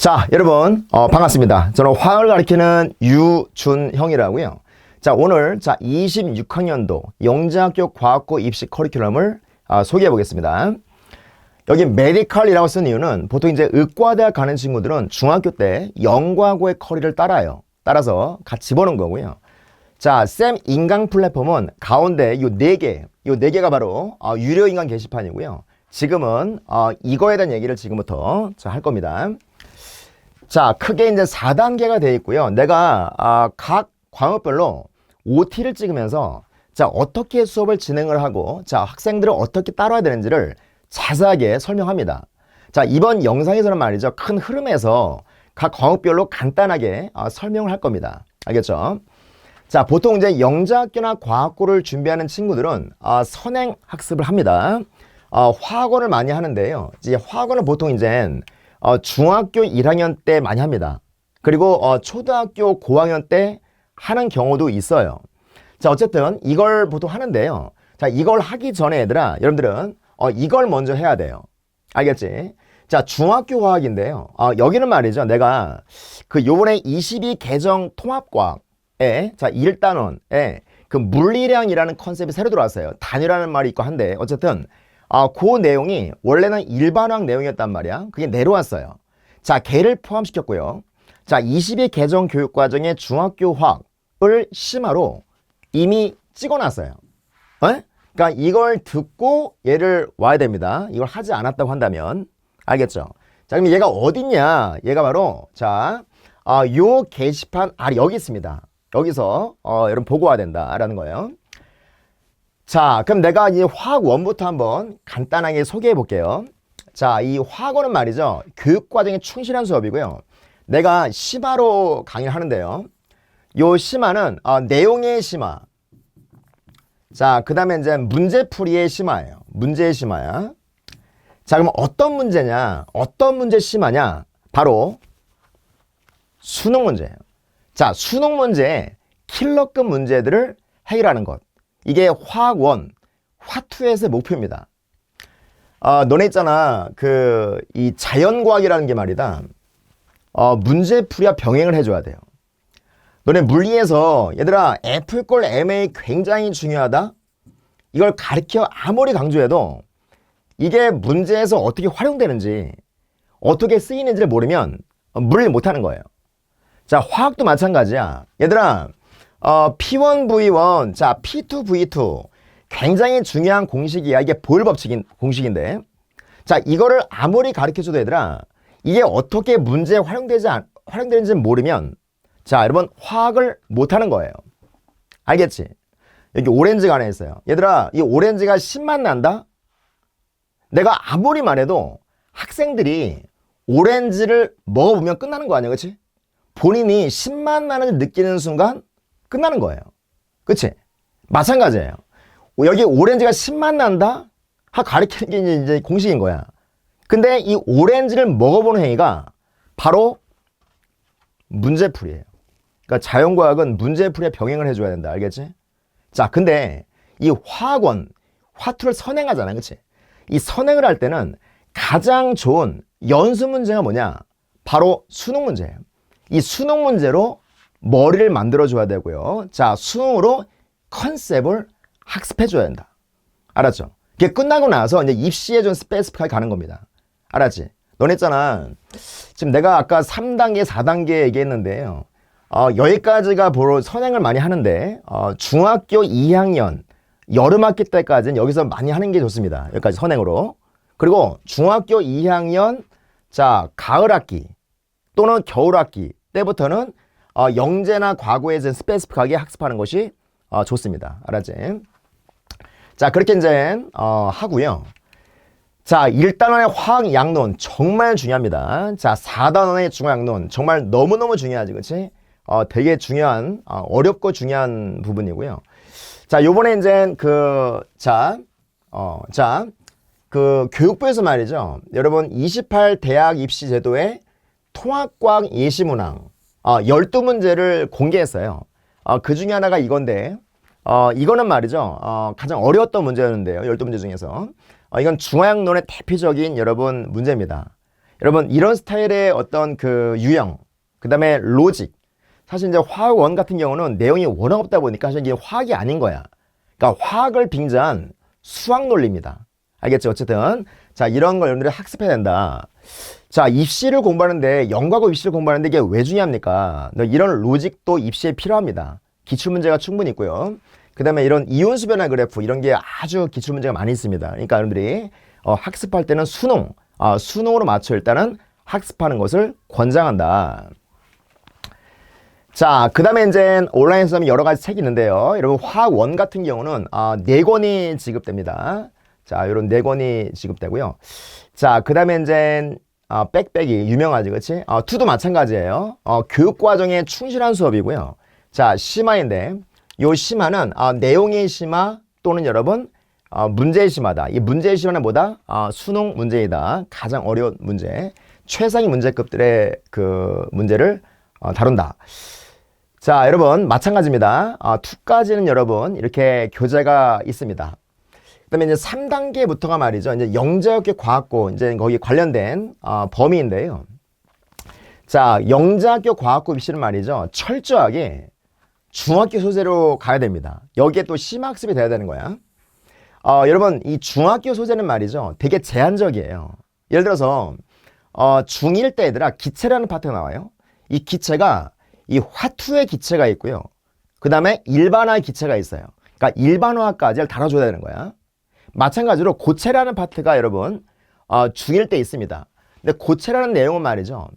자, 여러분, 어, 반갑습니다. 저는 화학을 가리키는 유준형이라고요. 자, 오늘, 자, 26학년도 영재학교 과학고 입시 커리큘럼을 아, 소개해 보겠습니다. 여기 메디컬이라고 쓴 이유는 보통 이제 의과대학 가는 친구들은 중학교 때 영과고의 커리를 따라요. 따라서 같이 보는 거고요. 자, 쌤 인강 플랫폼은 가운데 요 네 개, 요 네 개가 바로 어, 유료 인강 게시판이고요. 지금은 어, 이거에 대한 얘기를 지금부터 자, 할 겁니다. 자, 크게 이제 4단계가 되어 있고요. 내가 아, 각 과목별로 OT를 찍으면서 자, 어떻게 수업을 진행을 하고 자, 학생들을 어떻게 따라야 되는지를 자세하게 설명합니다. 자, 이번 영상에서는 말이죠. 큰 흐름에서 각 과목별로 간단하게 아, 설명을 할 겁니다. 알겠죠? 자, 보통 이제 영재학교나 과학고를 준비하는 친구들은 아, 선행 학습을 합니다. 어, 화학원을 많이 하는데요. 이제 화학원은 보통 이제 어, 중학교 1학년 때 많이 합니다. 그리고 어, 초등학교 고학년 때 하는 경우도 있어요. 자, 어쨌든 이걸 보통 하는데요. 자, 이걸 하기 전에 얘들아, 여러분들은 어, 이걸 먼저 해야 돼요. 알겠지? 자, 중학교 과학인데요. 어, 여기는 말이죠. 내가 그 요번에 22 개정 통합과학에 자, 1단원에 그 물리량이라는 컨셉이 새로 들어왔어요. 단위라는 말이 있고 한데 어쨌든 아, 그 내용이 원래는 일반학 내용이었단 말이야. 그게 내려왔어요. 자, 걔를 포함시켰고요. 자, 22 개정 교육 과정의 중학교 화학을 심화로 이미 찍어놨어요. 어? 그러니까 이걸 듣고 얘를 와야 됩니다. 이걸 하지 않았다고 한다면 알겠죠? 자, 그럼 얘가 어딨냐? 얘가 바로 자, 아, 요 게시판 아 여기 있습니다. 여기서 어, 여러분 보고 와야 된다라는 거예요. 자, 그럼 내가 이 화학 원부터 한번 간단하게 소개해 볼게요. 자, 이 화학원은 말이죠. 교육 과정에 충실한 수업이고요. 내가 심화로 강의를 하는데요. 요 심화는 어, 내용의 심화. 자, 그 다음에 이제 문제풀이의 심화예요. 문제의 심화야. 자, 그럼 어떤 문제냐? 어떤 문제 심화냐? 바로 수능 문제예요. 자, 수능 문제 킬러급 문제들을 해결하는 것. 이게 화원, 화투에서의 목표입니다. 아, 너네 있잖아. 그, 이 자연과학이라는 게 말이다. 어, 문제풀이와 병행을 해줘야 돼요. 너네 물리에서, 얘들아, F꼴 MA 굉장히 중요하다? 이걸 가르쳐 아무리 강조해도 이게 문제에서 어떻게 활용되는지, 어떻게 쓰이는지를 모르면 물리 못하는 거예요. 자, 화학도 마찬가지야. 얘들아, 어, P1V1, 자, P2V2. 굉장히 중요한 공식이야. 이게 보일 법칙인 공식인데. 자, 이거를 아무리 가르쳐 줘도 얘들아, 이게 어떻게 문제에 활용되지, 않, 활용되는지 모르면, 자, 여러분, 화학을 못 하는 거예요. 알겠지? 여기 오렌지가 하나 있어요. 얘들아, 이 오렌지가 신맛 난다? 내가 아무리 말해도 학생들이 오렌지를 먹어보면 끝나는 거 아니야, 그치? 본인이 신맛 나는 느끼는 순간 끝나는 거예요. 그치? 마찬가지예요. 여기 오렌지가 신맛 난다? 하 가리키는 게 이제 공식인 거야. 근데 이 오렌지를 먹어보는 행위가 바로 문제풀이에요. 그러니까 자연과학은 문제풀이에 병행을 해줘야 된다. 알겠지? 자, 근데 이 화학원, 화투를 선행하잖아. 그치? 이 선행을 할 때는 가장 좋은 연수 문제가 뭐냐? 바로 수능 문제예요. 이 수능 문제로 머리를 만들어줘야 되고요. 자, 수능으로 컨셉을 학습해줘야 된다. 알았죠? 이게 끝나고 나서 이제 입시에준 스페이스픽하게 가는 겁니다. 알았지? 너네 있잖아. 지금 내가 아까 3단계, 4단계 얘기했는데요. 어, 여기까지가 보러 선행을 많이 하는데, 어, 중학교 2학년, 여름학기 때까지는 여기서 많이 하는 게 좋습니다. 여기까지 선행으로. 그리고 중학교 2학년, 자, 가을학기 또는 겨울학기 때부터는 어, 영재나 과거에 이 스페이스픽하게 학습하는 것이 어, 좋습니다. 알았지? 자, 그렇게 이제 어, 하고요. 자, 1단원의 화학 양론 정말 중요합니다. 자, 4단원의 중화양론 정말 너무너무 중요하지, 그치? 어, 되게 중요한, 어, 어렵고 중요한 부분이고요. 자, 요번에 이제 그, 자, 어, 자, 그 교육부에서 말이죠. 여러분, 28 대학 입시 제도의 통합과학 예시 문항, 어, 12문제를 공개했어요. 어, 그 중에 하나가 이건데, 어, 이거는 말이죠. 어, 가장 어려웠던 문제였는데요. 12문제 중에서. 어, 이건 중화양론의 대표적인 여러분 문제입니다. 여러분 이런 스타일의 어떤 그 유형, 그 다음에 로직. 사실 이제 화학원 같은 경우는 내용이 워낙 없다 보니까 사실 이게 화학이 아닌 거야. 그러니까 화학을 빙자한 수학 논리입니다. 알겠죠? 어쨌든 자 이런 걸 여러분들이 학습해야 된다. 자 입시를 공부하는데 영과고 입시를 공부하는데 이게 왜 중요합니까? 너 이런 로직도 입시에 필요합니다. 기출 문제가 충분히 있고요. 그 다음에 이런 이온수 변화 그래프 이런 게 아주 기출 문제가 많이 있습니다. 그러니까 여러분들이 어, 학습할 때는 수능, 어, 수능으로 맞춰 일단은 학습하는 것을 권장한다. 자, 그 다음에 이제 온라인에서 하면 여러 가지 책이 있는데요. 여러분, 화학 원 같은 경우는 아, 네 권이 지급됩니다. 자, 이런 네 권이 지급되고요. 자, 그 다음에 이제 아, 빽빽이 유명하지, 그치? 어, 투도 마찬가지예요. 어, 교육 과정에 충실한 수업이고요. 자, 심화인데 요 심화는 아, 내용의 심화 또는 여러분 어, 문제의 심화다. 이 문제의 심화는 뭐다? 아, 수능 문제이다. 가장 어려운 문제. 최상위 문제급들의 그 문제를 어, 다룬다. 자, 여러분 마찬가지입니다. 아, 2까지는 여러분 이렇게 교재가 있습니다. 그다음에 이제 3단계부터가 말이죠. 이제 영재학교 과학고 이제 거기 관련된 어, 범위인데요. 자, 영재학교 과학고 입시는 말이죠. 철저하게 중학교 소재로 가야 됩니다. 여기에 또 심학습이 돼야 되는 거야. 어, 여러분 이 중학교 소재는 말이죠. 되게 제한적이에요. 예를 들어서 어, 중1 때 얘들아 기체라는 파트가 나와요. 이 기체가 이 화투의 기체가 있고요. 그 다음에 일반화의 기체가 있어요. 그러니까 일반화까지를 다뤄줘야 되는 거야. 마찬가지로 고체라는 파트가 여러분 어, 중1 때 있습니다. 근데 고체라는 내용은 말이죠.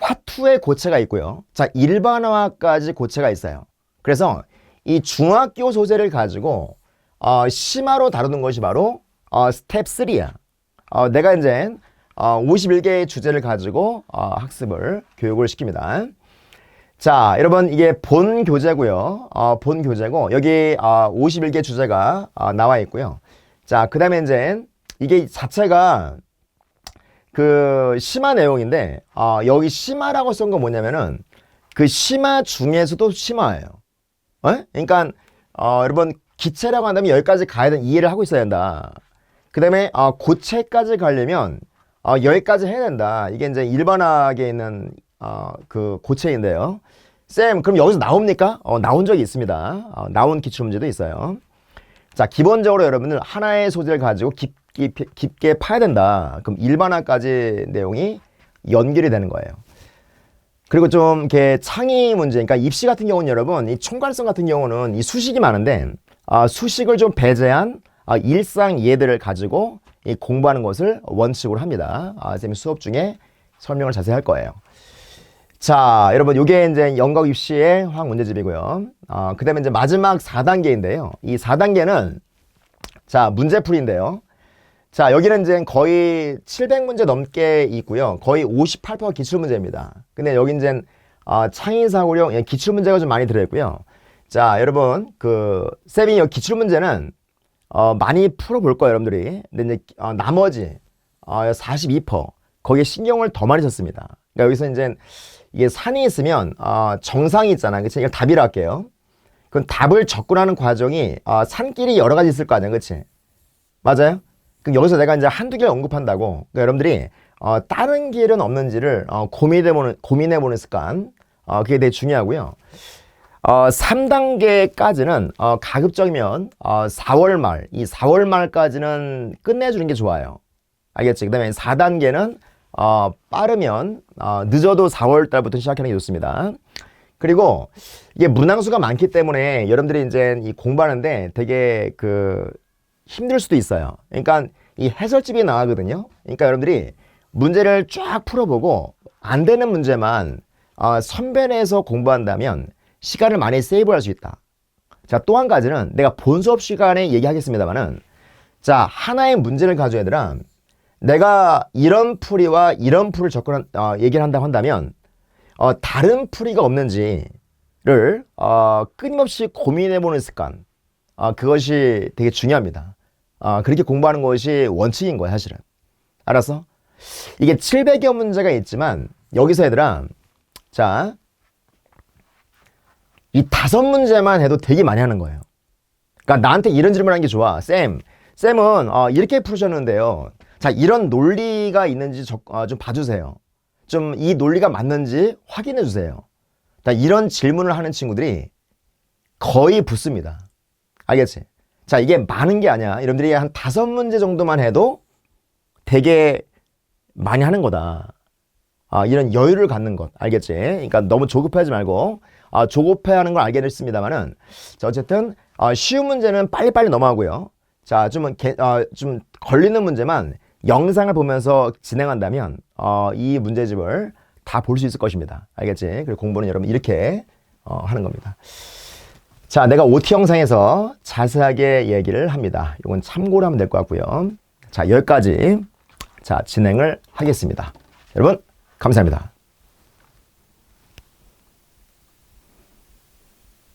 화투의 고체가 있고요. 자, 일반화까지 고체가 있어요. 그래서 이 중학교 소재를 가지고 어, 심화로 다루는 것이 바로 어, 스텝 3야. 어, 내가 이제 어, 51개의 주제를 가지고 어, 학습을 교육을 시킵니다. 자, 여러분 이게 본 교재고요. 어, 본 교재고 여기 어, 51개 주제가 어, 나와 있고요. 자, 그 다음에 이제 이게 자체가 그 심화 내용인데 어, 여기 심화라고 쓴 건 뭐냐면은 그 심화 중에서도 심화예요. 어? 그러니까 어, 여러분 기체라고 한다면 여기까지 가야 되는 이해를 하고 있어야 된다. 그 다음에 어, 고체까지 가려면 어, 여기까지 해야 된다. 이게 이제 일반화에 있는 어, 그 고체인데요. 쌤, 그럼 여기서 나옵니까? 어, 나온 적이 있습니다. 어, 나온 기출 문제도 있어요. 자, 기본적으로 여러분들 하나의 소재를 가지고 깊, 깊, 깊게 파야 된다. 그럼 일반화까지 내용이 연결이 되는 거예요. 그리고 좀 이렇게 창의 문제, 그러니까 입시 같은 경우는 여러분, 이 총괄성 같은 경우는 이 수식이 많은데, 아, 수식을 좀 배제한 아, 일상 이해들을 가지고 이 공부하는 것을 원칙으로 합니다. 아, 쌤이 수업 중에 설명을 자세히 할 거예요. 자, 여러분, 요게 이제 영각 입시의 화학 문제집이고요. 어, 그 다음에 이제 마지막 4단계인데요. 이 4단계는, 자, 문제풀이인데요. 자, 여기는 이제 거의 700문제 넘게 있고요. 거의 58%가 기출문제입니다. 근데 여기 이제, 어, 창의사고력, 예, 기출문제가 좀 많이 들어있고요. 자, 여러분, 그, 쌤이 여 기출문제는, 어, 많이 풀어볼 거예요, 여러분들이. 근데 이제, 어, 나머지, 어, 42%, 거기에 신경을 더 많이 썼습니다. 그러니까 여기서 이제, 이게 산이 있으면 어, 정상이 있잖아. 그치? 이걸 답이라 할게요. 그럼 답을 접근하는 과정이 어, 산길이 여러 가지 있을 거 아니야. 그치? 맞아요? 그럼 여기서 내가 이제 한두 개를 언급한다고. 그러니까 여러분들이 어, 다른 길은 없는지를 어, 고민해보는, 고민해보는 습관. 어, 그게 되게 중요하고요. 어, 3단계까지는 어, 가급적이면 어, 4월 말, 이 4월 말까지는 끝내주는 게 좋아요. 알겠지? 그 다음에 4단계는 어, 빠르면 어, 늦어도 4월 달부터 시작하는 게 좋습니다. 그리고 이게 문항수가 많기 때문에 여러분들이 이제 이 공부하는데 되게 그 힘들 수도 있어요. 그러니까 이 해설집이 나가거든요. 그러니까 여러분들이 문제를 쫙 풀어보고 안 되는 문제만 어, 선별해서 공부한다면 시간을 많이 세이브할 수 있다. 자, 또 한 가지는 내가 본 수업 시간에 얘기하겠습니다만은 자, 하나의 문제를 가져야 되라 내가 이런 풀이와 이런 풀을 접근 어, 얘기를 한다고 한다면 어, 다른 풀이가 없는지를 어, 끊임없이 고민해보는 습관 어, 그것이 되게 중요합니다. 어, 그렇게 공부하는 것이 원칙인 거야 사실은. 알았어? 이게 700여 문제가 있지만 여기서 얘들아 자 이 다섯 문제만 해도 되게 많이 하는 거예요. 그러니까 나한테 이런 질문하는 게 좋아. 쌤, 쌤은 어, 이렇게 풀으셨는데요. 자, 이런 논리가 있는지 적- 어, 좀 봐주세요. 좀 이 논리가 맞는지 확인해 주세요. 자, 이런 질문을 하는 친구들이 거의 붙습니다. 알겠지? 자, 이게 많은 게 아니야. 여러분들이 한 다섯 문제 정도만 해도 되게 많이 하는 거다. 아, 이런 여유를 갖는 것. 알겠지? 그러니까 너무 조급해하지 말고, 아, 조급해하는 걸 알겠습니다만은, 자, 어쨌든, 아, 쉬운 문제는 빨리빨리 넘어가고요. 자, 좀, 개- 어, 좀 걸리는 문제만 영상을 보면서 진행한다면, 어, 이 문제집을 다 볼 수 있을 것입니다. 알겠지? 그리고 공부는 여러분 이렇게, 어, 하는 겁니다. 자, 내가 OT 영상에서 자세하게 얘기를 합니다. 이건 참고로 하면 될 것 같고요. 자, 여기까지 자, 진행을 하겠습니다. 여러분, 감사합니다.